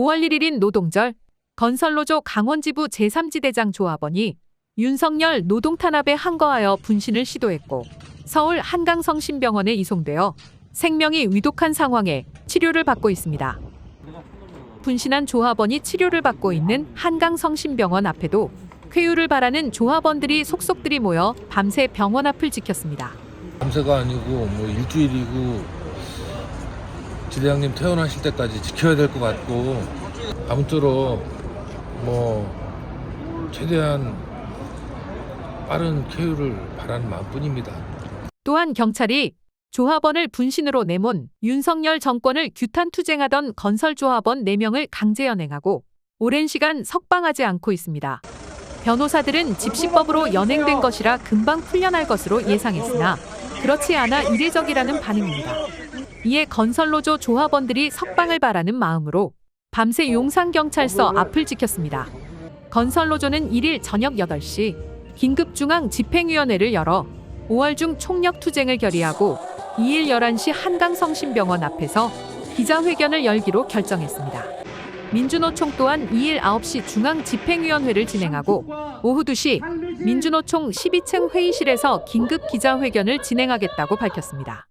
5월 1일인 노동절 건설노조 강원지부 제3지대장 조합원이 윤석열 노동탄압에 항거하여 분신을 시도했고 서울 한강성심병원에 이송되어 생명이 위독한 상황에 치료를 받고 있습니다. 분신한 조합원이 치료를 받고 있는 한강성심병원 앞에도 쾌유를 바라는 조합원들이 속속들이 모여 밤새 병원 앞을 지켰습니다. 밤새가 아니고 뭐 일주일이고 지대장님 퇴원하실 때까지 지켜야 될 것 같고 아무쪼록 뭐 최대한 빠른 쾌유를 바라는 마음뿐입니다. 또한 경찰이 조합원을 분신으로 내몬 윤석열 정권을 규탄 투쟁하던 건설조합원 4명을 강제 연행하고 오랜 시간 석방하지 않고 있습니다. 변호사들은 집시법으로 연행된 것이라 금방 풀려날 것으로 예상했으나 그렇지 않아 이례적이라는 반응입니다. 이에 건설노조 조합원들이 석방을 바라는 마음으로 밤새 용산경찰서 앞을 지켰습니다. 건설노조는 1일 저녁 8시 긴급중앙 집행위원회를 열어 5월 중 총력 투쟁을 결의하고 2일 11시 한강성심병원 앞에서 기자회견을 열기로 결정했습니다. 민주노총 또한 2일 9시 중앙 집행위원회를 진행하고 오후 2시 민주노총 12층 회의실에서 긴급 기자회견을 진행하겠다고 밝혔습니다.